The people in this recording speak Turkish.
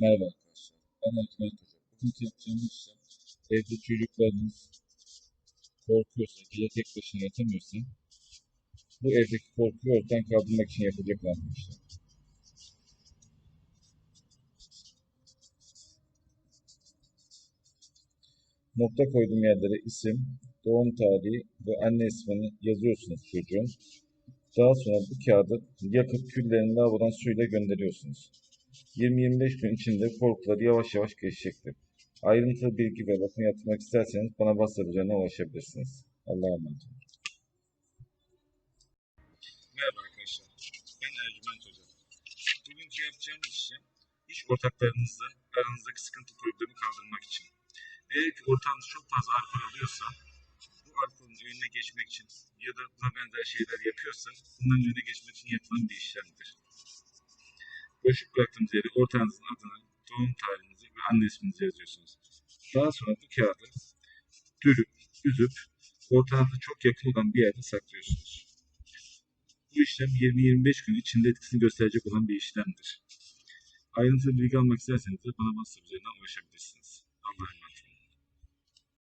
Merhaba arkadaşlar. Ben Ercüment Hoca. Bugünkü yapacağımız işlem evde çocuklarınız korkuyorsa, gece tek başına yatamıyorsa bu evdeki korkuyu ortadan kaldırmak için yapılacak olan bir. Nokta koyduğum yerlere isim, doğum tarihi ve anne ismini yazıyorsunuz çocuğun. Daha sonra bu kağıdı yakıp küllerini lavabodan suyla gönderiyorsunuz. 20-25 gün içinde korkuları yavaş yavaş geçecektir. Ayrıntılı bilgi ve bakım yapmak isterseniz bana WhatsApp ulaşabilirsiniz. Allah'a emanet olun. Merhaba arkadaşlar. Ben Ercüment Hoca. Bugünkü yapacağımız işlem iş ortaklarınızla aranızdaki sıkıntı problemi kaldırmak için. Eğer ki ortağınız çok fazla alkol alıyorsa bu alkolün önüne geçmek için ya da buna benzer şeyler yapıyorsa bunların önüne geçmek için yapılan bir işlemdir. Boşluk bıraktığınız yere ortağınızın adını, doğum tarihinizi ve anne isminizi yazıyorsunuz. Daha sonra bu kağıdı dürüp, üzüp ortağınıza çok yakın olan bir yerde saklıyorsunuz. Bu işlem 20-25 gün içinde etkisini gösterecek olan bir işlemdir. Ayrıntılı bilgi almak isterseniz de bana WhatsApp üzerinden ulaşabilirsiniz. Allah'a.